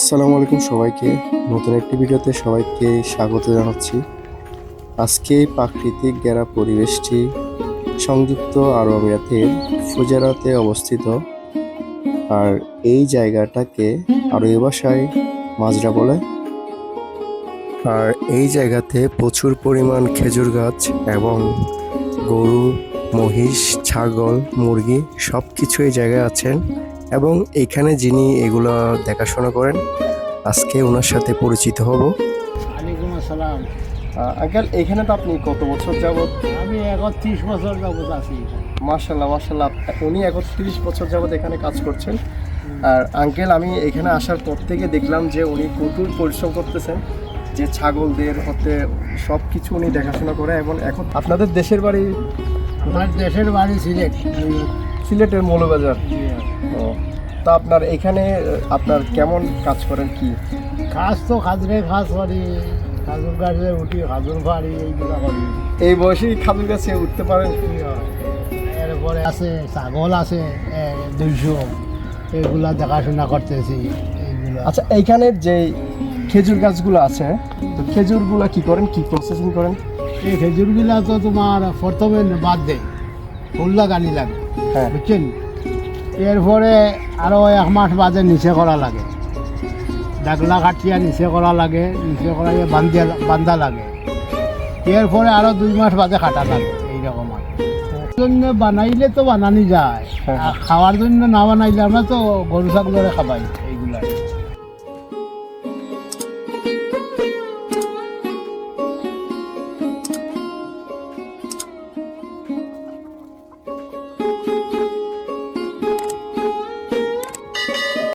আসসালামু আলাইকুম সবাইকে। নতুন একটি ভিডিওতে সবাইকে স্বাগত জানাচ্ছি। আজকে প্রাকৃতিক গেরা পরিবেশটি সংযুক্ত আরব আমিরাতের ফুজারাতে অবস্থিত। আর এই জায়গাটাকে আরবি ভাষায় মাজরা বলে। আর এই জায়গাতে প্রচুর পরিমাণ খেজুর গাছ এবং গরু, মহিষ, ছাগল, মুরগি সব কিছু এই জায়গায় আছেন। এবং এখানে যিনি এগুলো দেখাশোনা করেন আজকে ওনার সাথে পরিচিত হব। ওয়ালাইকুম আসসালাম। আঙ্কেল এখানে তো আপনি কত বছর যাবত আমি একত্রিশ বছর যাবত আছি। মার্শাল্লাহ মার্শাল্লাহ উনি একত্রিশ বছর যাবত এখানে কাজ করছেন। আর আঙ্কেল আমি এখানে আসার পর থেকে দেখলাম যে উনি প্রচুর পরিশ্রম করতেছেন যে ছাগলদের হতে সব কিছু উনি দেখাশোনা করে এবং এখন আপনাদের দেশের বাড়ি? আমার দেশের বাড়ি সিলেট। সিলেটের মৌলবাজার। ও তা আপনার এখানে আপনার কেমন কাজ করেন কি? খাস তো খাজরে খাস করি খাজুর গাছে উঠি খাজুর ফাড়ি এইগুলো করি। এই বয়সেই খাদুর কাছে উঠতে পারেন? কি? এরপরে আছে ছাগল আছে দুইশো। এগুলা দেখাশোনা করতেছি এইগুলো। আচ্ছা এইখানে যে খেজুর গাছগুলো আছে তো খেজুরগুলো কি করেন? কি প্রসেসিং করেন? এই খেজুরগুলা তো তোমার প্রথমে বাদ দেয়। ফুল লাগানি লাগে হ্যাঁ। বুঝছেন? এরপরে আরও এক মাস বাদে নিচে করা লাগে। ডাকলা কাটিয়া নিচে করা লাগে নিচে করা বান্ধিয়া বান্ধা লাগে। এরপরে আরও দুই মাস বাদে কাটা লাগে এইরকম আর। জন্য বানাইলে তো বানানি যায় হ্যাঁ। খাওয়ার জন্য না বানাইলে আমরা তো গরু ছাগলরে খাবাই এইগুলা